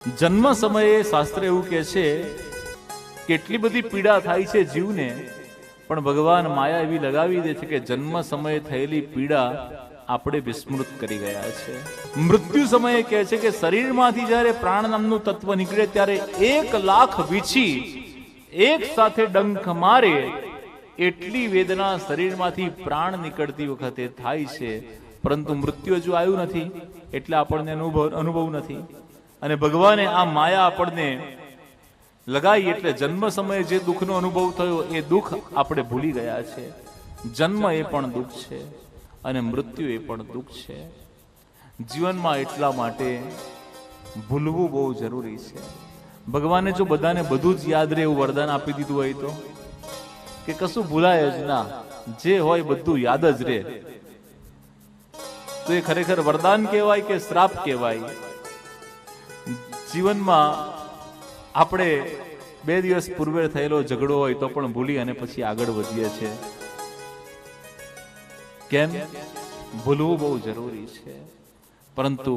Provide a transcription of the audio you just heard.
જન્મ સમયે શાસ્ત્ર એવું કહે છે, કેટલી બધી પીડા થાય છે જીવને, પણ ભગવાન માયા એવી લગાવી દે છે કે જન્મ સમયે થયેલી પીડા આપણે વિસ્મૃત કરી ગયા છે. મૃત્યુ સમયે કહે છે કે શરીરમાંથી જ્યારે પ્રાણ નામનું તત્વ નીકળે, ત્યારે એક લાખ વીછી એક સાથે ડંખ મારે એટલી વેદના શરીરમાંથી પ્રાણ નીકળતી વખતે થાય છે. પરંતુ મૃત્યુ હજુ આવ્યું નથી, એટલે આપણને અનુભવ અનુભવ નથી. અને ભગવાને આ માયા આપણને લગાઈ એટલે જન્મ સમયે જે દુઃખનો અનુભવ થયો એ દુઃખ આપણે ભૂલી ગયા છે. જન્મ એ પણ દુઃખ છે અને મૃત્યુ એ પણ દુઃખ છે. જીવનમાં એટલા માટે ભૂલવું બહુ જરૂરી છે. ભગવાને જો બધાને બધું જ યાદ રહે એવું વરદાન આપી દીધું હોય તો? કે કશું ભૂલાય જ ના. જે હોય બધું યાદ જ રહે તો એ ખરેખર વરદાન કહેવાય કે શ્રાપ કહેવાય? જીવનમાં આપણે બે દિવસ પૂર્વે થયેલો ઝઘડો હોય તો પણ ભૂલી અને પછી આગળ વધીએ છીએ કેમ? ભૂલવું બહુ જરૂરી છે. પરંતુ